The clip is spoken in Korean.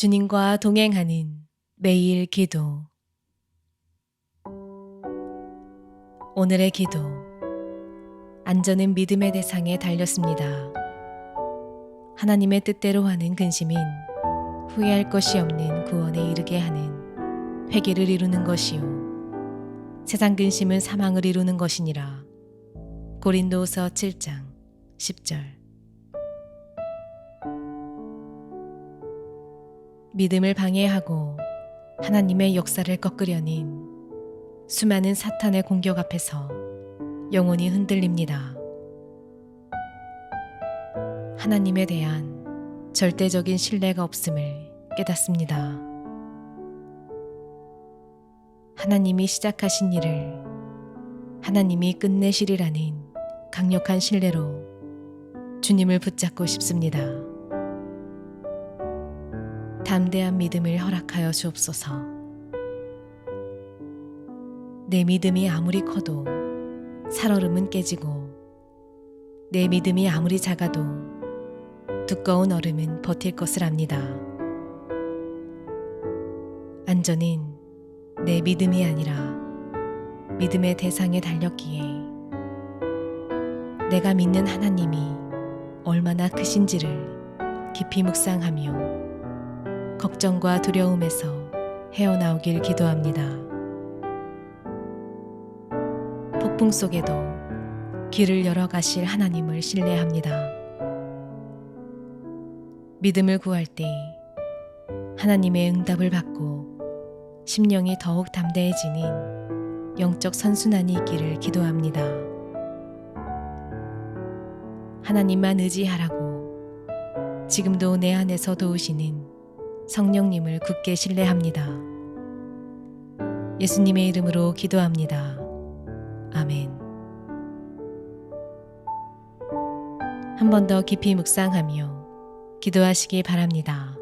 주님과 동행하는 매일 기도. 오늘의 기도. 안전은 믿음의 대상에 달렸습니다. 하나님의 뜻대로 하는 근심인 후회할 것이 없는 구원에 이르게 하는 회개를 이루는 것이요. 세상 근심은 사망을 이루는 것이니라. 고린도서 7장 10절. 믿음을 방해하고 하나님의 역사를 꺾으려는 수많은 사탄의 공격 앞에서 영혼이 흔들립니다. 하나님에 대한 절대적인 신뢰가 없음을 깨닫습니다. 하나님이 시작하신 일을 하나님이 끝내시리라는 강력한 신뢰로 주님을 붙잡고 싶습니다. 담대한 믿음을 허락하여 주옵소서. 내 믿음이 아무리 커도 살얼음은 깨지고 내 믿음이 아무리 작아도 두꺼운 얼음은 버틸 것을 압니다. 안전은 내 믿음이 아니라 믿음의 대상에 달렸기에 내가 믿는 하나님이 얼마나 크신지를 깊이 묵상하며 걱정과 두려움에서 헤어나오길 기도합니다. 폭풍 속에도 길을 열어 가실 하나님을 신뢰합니다. 믿음을 구할 때 하나님의 응답을 받고 심령이 더욱 담대해지는 영적 선순환이 있기를 기도합니다. 하나님만 의지하라고 지금도 내 안에서 도우시는 성령님을 굳게 신뢰합니다. 예수님의 이름으로 기도합니다. 아멘. 한 번 더 깊이 묵상하며 기도하시기 바랍니다.